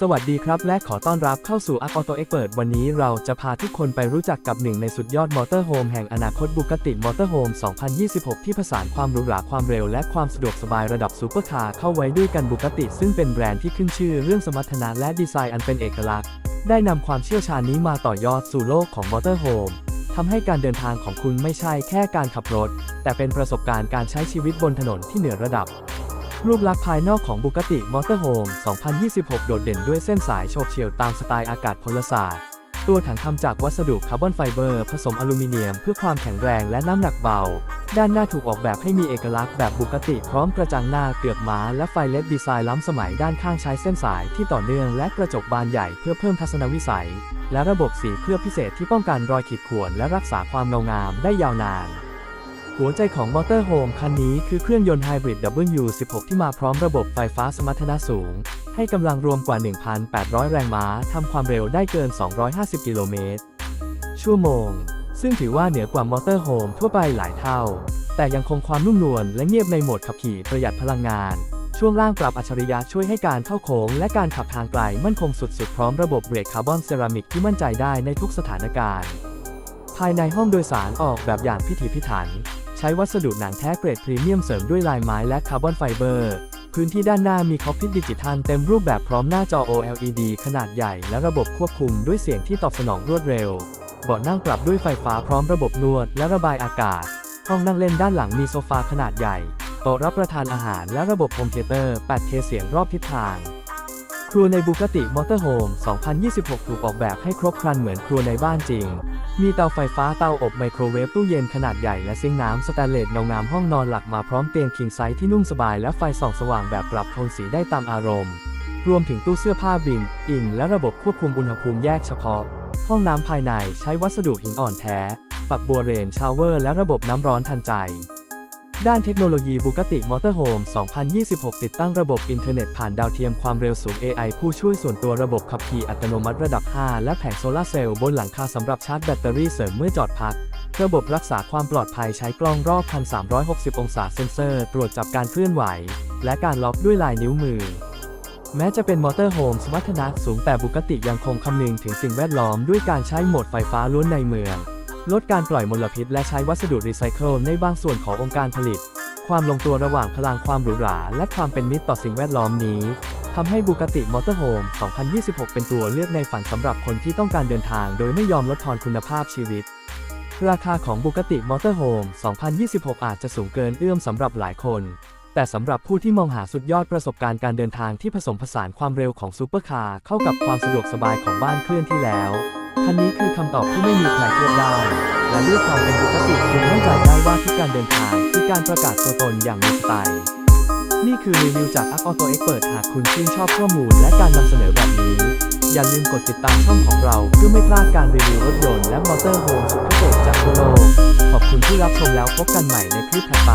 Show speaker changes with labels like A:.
A: สวัสดีครับ และขอต้อนรับเข้าสู่ a r c Auto Expert วันนี้เราจะพาทุกคนไปรู้จักกับหนึ่งในสุดยอดมอเตอร์โฮมแห่งอนาคตบุกติมอเตอร์โฮม 2026 ที่ผสานความหรูหราความเร็วและความสะดวกสบายระดับซูเปอร์คาร์เข้าไว้ด้วยกันบุกติ ซึ่งเป็นแบรนด์ที่ขึ้นชื่อเรื่องสมรรถนะและดีไซน์อันเป็นเอกลักษณ์ ได้นำความเชี่ยวชาญนี้มาต่อยอดสู่โลกของมอเตอร์โฮมทำให้การเดินทางของคุณไม่ใช่แค่การขับรถ แต่เป็นประสบการณ์การใช้ชีวิตบนถนนที่เหนือระดับ รูปลักษณ์ภายนอกของบุกติมอเตอร์โฮม 2026 โดดเด่นด้วยเส้นสายโฉบเฉี่ยวตามสไตล์อากาศพลศาสตร์ ตัวถังทำจากวัสดุคาร์บอนไฟเบอร์ ผสมอลูมิเนียมเพื่อความแข็งแรงและน้ำหนักเบา ด้านหน้าถูกออกแบบให้มีเอกลักษณ์แบบบุกติพร้อมกระจังหน้าเกือบม้าและไฟเลดดีไซน์ล้ำสมัยด้านข้างใช้เส้นสายที่ต่อเนื่องและกระจกบานใหญ่เพื่อเพิ่มทัศนวิสัย และระบบสีเคลือบพิเศษที่ป้องกันรอยขีดข่วนและรักษาความเงางามได้ยาวนาน หัวใจของมอเตอร์โฮมคันนี้คือเครื่องยนต์ไฮบริด W16 ที่มาพร้อมระบบไฟฟ้าสมรรถนะสูง ให้กำลังรวมกว่า 1,800 แรงม้าทำความเร็วได้เกิน 250 กิโลเมตร ชั่วโมง ซึ่งถือว่าเหนือกว่ามอเตอร์โฮมทั่วไปหลายเท่า แต่ยังคงความนุ่มนวลและเงียบในโหมดขับขี่ประหยัดพลังงาน ช่วงล่างปรับอัจฉริยะช่วยให้การเข้าโค้งและการขับทางไกลมั่นคงสุดๆ พร้อมระบบเบรกคาร์บอนเซรามิกที่มั่นใจได้ในทุกสถานการณ์ ภายในห้องโดยสารออกแบบอย่างพิถีพิถัน ช้วัสดุหนังแท้เกรดพรีเมียมเสริมด้วยลายไม้และคาร์บอนไฟเบอร์ พื้นที่ด้านหน้ามีคอกพิทดิจิทัลเต็มรูปแบบพร้อมหน้าจอ OLED ขนาดใหญ่และระบบควบคุมด้วยเสียงที่ตอบสนองรวดเร็ว เบาะนั่งปรับด้วยไฟฟ้าพร้อมระบบนวดและระบายอากาศ ห้องนั่งเล่นด้านหลังมีโซฟาขนาดใหญ่ โต๊ะรับประทานอาหารและระบบโฮมเทเตอร์ 8K เสียงรอบทิศทางครัวในบูกติมอเตอร์โฮม 2026 ถูกออกแบบให้ครบครันเหมือนครัวในบ้านจริง มีเตาไฟฟ้าเตาอบไมโครเวฟตู้เย็นขนาดใหญ่และซิงค์น้ำสแตนเลสเงางามห้องนอนหลักมาพร้อมเตียงคิงไซส์ที่นุ่มสบายและไฟส่องสว่างแบบปรับโทนสีได้ตามอารมณ์ รวมถึงตู้เสื้อผ้าบิน อิง และระบบควบคุมอุณหภูมิแยกเฉพาะ ห้องน้ำภายในใช้วัสดุหินอ่อนแท้ปักบัวเรนชาวเวอร์ และระบบน้ำร้อนทันใจ ด้านเทคโนโลยีบุกติมอเตอร์โฮม 2026 ติดตั้งระบบอินเทอร์เน็ตผ่านดาวเทียมความเร็วสูง AI ผู้ช่วยส่วนตัวระบบขับขี่อัตโนมัติระดับ 5 และแผงโซลาร์เซลล์บนหลังคาสำหรับชาร์จแบตเตอรี่เสริมเมื่อจอดพัก ระบบรักษาความปลอดภัยใช้กล้องรอบ 1,360 องศาเซ็นเซอร์ ตรวจจับการเคลื่อนไหว และการล็อกด้วยลายนิ้วมือ แม้จะเป็นมอเตอร์โฮมสมรรถนะสูงแต่บุกติยังคงคำนึงถึงสิ่งแวดล้อมด้วยการใช้โหมดไฟฟ้าล้วนในเมือง ลดการปล่อยมลพิษและใช้วัสดุรีไซเคิลในบางส่วนขององค์การผลิต ความลงตัวระหว่างพลังความหรูหรา และความเป็นมิตรต่อสิ่งแวดล้อมนี้ทำให้บูกติมอเตอร์โฮม 2026 เป็นตัวเลือกในฝันสำหรับคนที่ต้องการเดินทางโดยไม่ยอมลดทอนคุณภาพชีวิต ราคาของบุกติมอเตอร์โฮม 2026 อาจจะสูงเกินเอื้อมสำหรับหลายคน แต่สำหรับผู้ที่มองหาสุดยอดประสบการณ์การเดินทางที่ผสมผสานความเร็วของซูเปอร์คาร์เข้ากับความสะดวกสบายของบ้านเคลื่อนที่แล้ว คันนี้คือคำตอบที่ไม่มีใครเทียบได้ และด้วยความเป็นปกติคุณมั่นใจได้ว่าทุกการเดินทางคือการประกาศตัวตนอย่างมีสไตล์นี่คือรีวิวจาก a ั a u t o Expert หากคุณชื่นชอบข้อมูลและการนำเสนอแบบนี้ อย่าลืมกดติดตามช่องของเราเพื่อไม่พลาดการรีวิวรถยนต์และมอเตอร์โฮมสุดพิเศษจากทั่วโลก ขอบคุณที่รับชมแล้วพบกันใหม่ในคลิปถัดไป